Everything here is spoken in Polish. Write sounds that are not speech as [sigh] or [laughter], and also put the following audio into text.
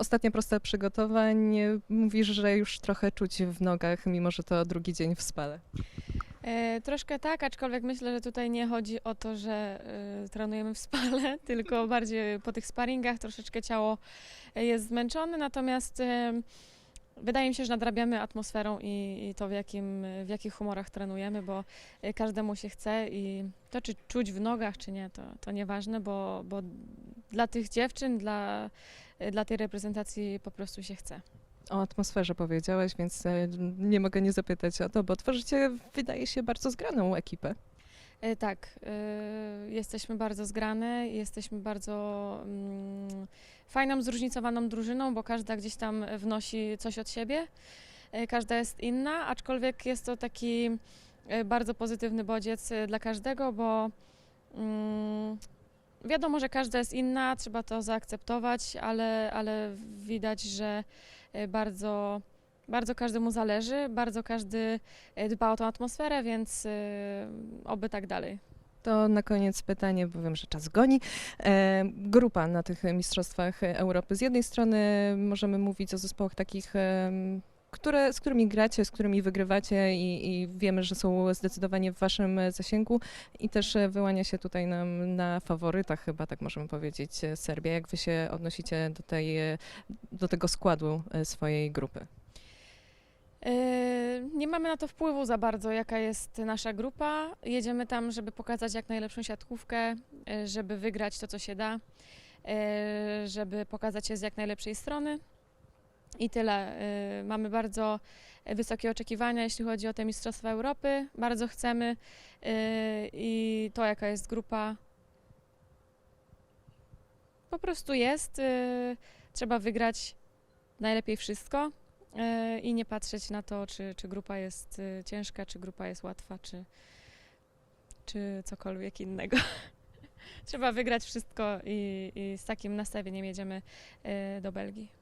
Ostatnia prosta przygotowań. Mówisz, że już trochę czuć w nogach, mimo że to drugi dzień w spale. E, troszkę tak, aczkolwiek myślę, że tutaj nie chodzi o to, że e, trenujemy w spale, [laughs] tylko bardziej po tych sparingach troszeczkę ciało e, jest zmęczone, natomiast e, wydaje mi się, że nadrabiamy atmosferą i, i to w, jakim, w jakich humorach trenujemy, bo e, każdemu się chce i to czy czuć w nogach, czy nie, to, to nieważne, bo, bo dla tych dziewczyn, dla, dla tej reprezentacji po prostu się chce. O atmosferze powiedziałeś, więc e, nie mogę nie zapytać o to, bo tworzycie, wydaje się, bardzo zgraną ekipę. E, Tak, e, jesteśmy bardzo zgrane, jesteśmy bardzo mm, fajną, zróżnicowaną drużyną, bo każda gdzieś tam wnosi coś od siebie. E, Każda jest inna, aczkolwiek jest to taki bardzo pozytywny bodziec dla każdego, bo mm, wiadomo, że każda jest inna, trzeba to zaakceptować, ale, ale widać, że e, bardzo, bardzo każdemu zależy, bardzo każdy e, dba o tą atmosferę, więc e, oby tak dalej. To na koniec pytanie, bo wiem, że czas goni. E, grupa na tych Mistrzostwach Europy. Z jednej strony możemy mówić o zespołach takich, em, które, z którymi gracie, z którymi wygrywacie i, i wiemy, że są zdecydowanie w waszym zasięgu i też e, wyłania się tutaj nam na faworytach chyba, tak możemy powiedzieć, e, Serbia. Jak wy się odnosicie do, tej, e, do tego składu e, swojej grupy? E, Nie mamy na to wpływu za bardzo, jaka jest nasza grupa. Jedziemy tam, żeby pokazać jak najlepszą siatkówkę, e, żeby wygrać to, co się da, e, żeby pokazać się z jak najlepszej strony. I tyle. E, Mamy bardzo wysokie oczekiwania, jeśli chodzi o te Mistrzostwa Europy. Bardzo chcemy e, i to, jaka jest grupa, po prostu jest. E, Trzeba wygrać najlepiej wszystko i nie patrzeć na to, czy, czy grupa jest ciężka, czy grupa jest łatwa, czy, czy cokolwiek innego. [laughs] Trzeba wygrać wszystko i, i z takim nastawieniem jedziemy do Belgii.